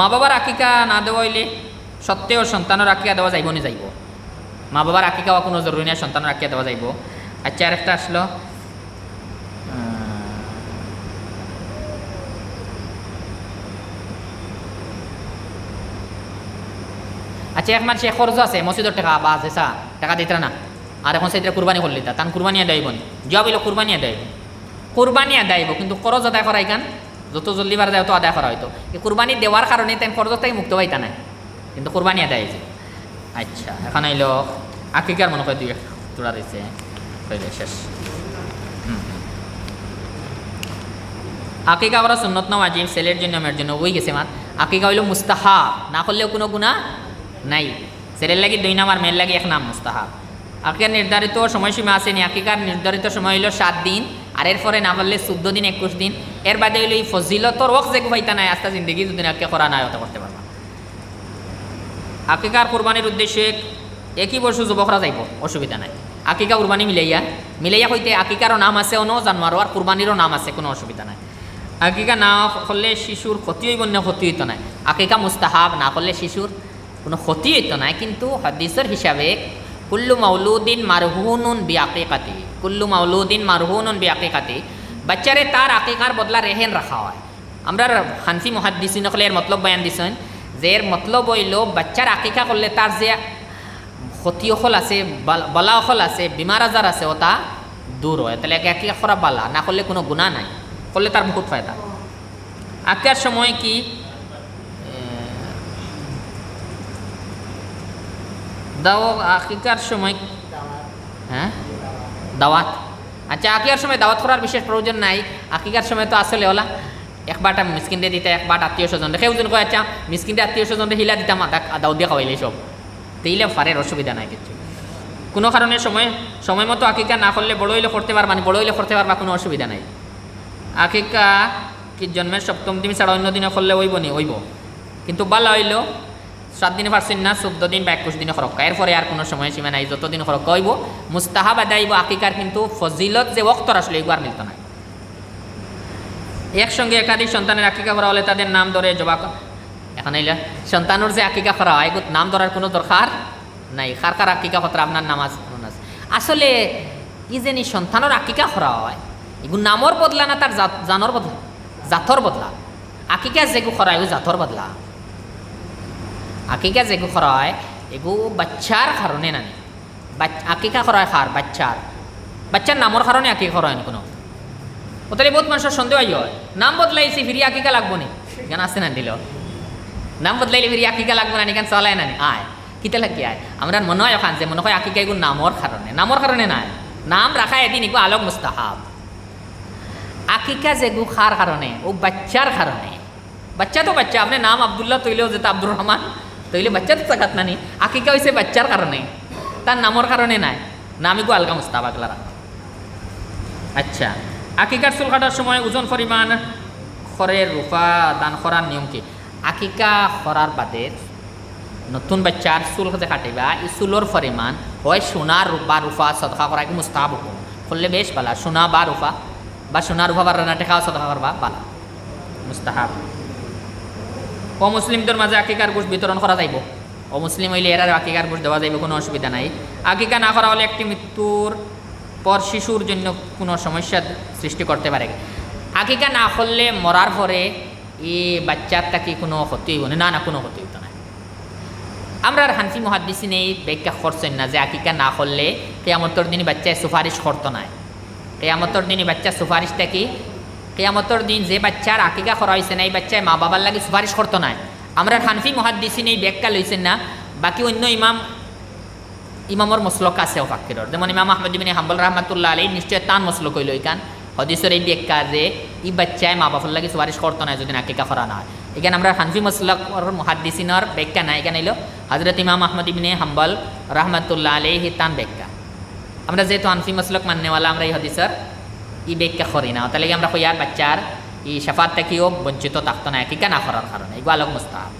মা বাবার আকিকা না দেওয়া হইলে সত্ত্বেও সন্তানের আকিকা দেওয়া যাইব নি যাইব। মা বাবার আকিকা কোনো জরুরি না, সন্তানের আকিকা দেওয়া যাইব। আচ্ছা আর একটা আসলো আচ্ছা এক মাসে খরচ আছে, মসজিদের টাকা, বা আছে সা টাকা দিতে না। আর এখন সেইটা কুরবানি করলি তা, তান কুরবানি আদায়ব নি। জবাব হইল কুরবানি আদায়ব কুরবানি আদায়ব কিন্তু খরচ আদায় করাই কান? যত জলদি বার দেয় তত আদায় করা হয়তো। কুরবানি দেওয়ার কারণে তাই খরচ থেকে মুক্ত পাইতা নাই। কিন্তু কুরবানি আদায় হয়েছে আচ্ছা এখন আইলো। আকিকার মনে হয়, দুই এক দিছে হইলে শেষ। আকিকা করা সুন্নত ওয়াজিব ছেলের জন্য মেয়ের জন্য ওই গেছে মার আকিকা হইল মুস্তাহাব। না করলেও কোনো গুণা নাই। ছেলের লাগি দুই নাম আর মেয়ের লাগি এক নাম মুস্তাহাব। আকিকার নির্ধারিত সময়সীমা আছে নি? আকিকার নির্ধারিত সময় হইল সাত দিন। আর এরপরে না পারলে চোদ্দ দিন, একুশ দিন। এর বাদে হইল এই ফজিলতর ওয়াক যে পাইতা নাই, আস্তা জিন্দগি যদি আকিকা করা নাই হতে করতে পারবা। আকিকার কোরবানির উদ্দেশ্যে একই বছর যুবকরা যাইব, অসুবিধা নাই। আকিকা কুরবানি মিলাইয়া মিলাইয়া হইতে আকিকারও নাম আছে অন্য জানোয়ারও, আর কুরবানিরও নাম আছে, কোনো অসুবিধা নাই। আকিকা না করলে শিশুর ক্ষতি হইব না ক্ষতি হইতো নাই। আকিকা মুস্তাহাব না করলে শিশুর কোনো ক্ষতি হইতো নাই, কিন্তু হাদিসের হিসাবে কুল্লু মাউলুদ্দিন মারহুনুন আকিকাতি কুল্লু মাউলুদ্দিন মারহুনুন আকিকাতি বাচ্চারে তার আকিকার বদলা রেহেন রাখা হয়। আমরা হানফি মহাদ্দিসিন হলে এর মতলব বয়ান দিছেন যে এর মতলব হইল বাচ্চার আকিকা করলে তার যে ক্ষতি অকল আছে, বাল- অকল আছে, বিমার আজার আছে ওটা দূর হয়। তাহলে আকিকা করা বালা, না করলে কোনো গুণা নাই। করলে তার বহুত ফায়দা আকিকার সময় কি? দাও আকিকার সময় হ্যাঁ দাওয়াত। আচ্ছা আকিকার সময় দাওয়াত করার বিশেষ প্রয়োজন নাই। আকিকার সময় তো আসলে ওলা। একবারটা মিসকিনরে দিতে একবার আত্মীয় স্বজন কেউ যেন কয় আচ্ছা মিসকিনরে আত্মীয় স্বজনরে হিলা দিতাম দাও দিয়ে খাওয়াইলে সব। তেইলে ফারের অসুবিধা নাই কিছু কোনো কারণে সময় সময় মতো আকিকা না করলে বড় হইলে করতে পারবা না, বড় হইলে করতে পারবা, কোনো অসুবিধা নাই। আকিকা কি জন্মের সপ্তম দিন ছাড়া অন্য দিনে করলে ওইব নি? ওইব কিন্তু বালা হইল সাত দিনে পারছেন না, চোদ্দ দিন বা একুশ দিনে খরক্কা এরপরে আর কোনো সময় সীমা নাই, যতদিন খরক্কা হইব মুস্তাহাব আদাইব আকিকার কিন্তু ফজিলত যে ওক্তর আসলে এগুলো আর মিলত না। একসঙ্গে একাধিক সন্তানের আকিকা করা হলে তাদের নাম ধরে জবা এখন এইলা, সন্তানের যে আকিকা করা হয়, এগুলো নাম ধরার কোনো দরকার নাই। কার কার আকিকা করা আপনার মনে আছে। আসলে ই যে নি সন্তানের আকিকা করা হয়, এগুলো নামর বদলা না তার জানর বদলা? জাথর বদলা। আকিকা যেগু করা এগু জাথর বদলা। আকিকা যেগু করা হয় এগু বাচ্চার কারণে নানি। আকিকা করা হয় খার, বাচ্চার। বাচ্চার নামর কারণে আকিকা করা হয় না কোনো। ওতারে বহুত মানুষের সন্দেহ হয়। নাম বদলাইছি, ফিরি আকিকা লাগবো নি। কেন আসতে না দিল? নাম বদলাইলে ফিরি আকিকা লাগবো না কেন চলাই না আয়, কিতে লাগি আয়? আমরা মনে হয় ওখান যে, মনে হয় আকিকা এগুলো নামর কারণে নামর কারণে নাই। নাম রাখা এদিন এগুলো আলোক মুস্তাহাব। আকিকা যেগু খার কারণে ও বাচ্চার কারণে বাচ্চা তো বাচ্চা, আপনি নাম আবদুল্লাহ তৈলেও যেত আব্দুর রহমান। বাচ্চা তো চাকাত নানি আকিকা হয়েছে বাচ্চার কারণে তার নামর কারণে নাই। নামিগু আলগা মুস্তাহাব আগলা রাখা আচ্ছা আকিকার চুল কাটার সময় ওজন পরিমাণ খরের রূপা দান করার নিয়ম কি? আকিকা করার বাদে নতুন বাচ্চার চুল যে কাটিবা এই চুলোর পরিমাণ হয় সোনার রূপা রূপা সদকা করা কি মুস্তাহাব হুকুম। করলে বেশ বালা সোনা বা রূপা বা সোনা রূপা বা রানা টেকাও সদকা করবা বালা। মুস্তাহাব। অমুসলিমদের মাঝে আকিকার গোশ বিতরণ করা যাইব। অমুসলিম হইলে এরার আকিকার গোশ দেওয়া যাইব, কোনো অসুবিধা নাই। আকিকা না করা হলে একটি মৃত্যুর পর শিশুর জন্য কোনো সমস্যা সৃষ্টি করতে পারে। আকিকা না করলে মরার পরে এই বাচ্চারটা কি কোনো ক্ষতি হইব না? না কোনো ক্ষতি হইতো না। আমরা আর হানফি মহাদ্দিসিন এই ব্যাখ্যা করছেন না যে আকিকা না করলে কেয়ামতর দিনই বাচ্চায় সুপারিশ করতো না। কেয়ামতর দিনই বাচ্চা সুপারিশটা কি কেয়ামতর দিন যে বাচ্চার আকিকা করা হয়েছে না, এই বাচ্চায় মা বাবার লাগে সুপারিশ করতো না। আমরা হানফি মহাদ্দিসিন এই ব্যাখ্যা লইছেন না, বাকি অন্য ইমাম, ইমামর মসলক আছে ফাকিরর যেমন ইমাম আহমদ বিন হাম্বল রহমাতুল্লাহ আলী নিশ্চয় তান মসলক হইল ইকান হদিসের এই ব্যাখ্যা যে ই বাচ্চায় মা বাবার লাগে সুপারিশ করতো না, যদি আকিকা করা না হয়। এখানে আমরা হানফি মসলকর মহাদ্দিসিনর ব্যাখ্যা নাই, এখানে এলো হজরত ইমাম আহমদ ইবিনে হাম্বল রহমাতুল্লাহ আলী তান ব্যাখ্যা। আমরা যেহেতু হানফি মসলক মাননেওয়ালা আমরা এই হদিসের ই ব্যাখ্যা করি না। তাহলে আমরা কইয়ার বাচ্চার ই সাফাত থেকেও বঞ্চিত থাকতো না কি কেনা করার কারণে এগুলো আলোক মুস্তাহাব।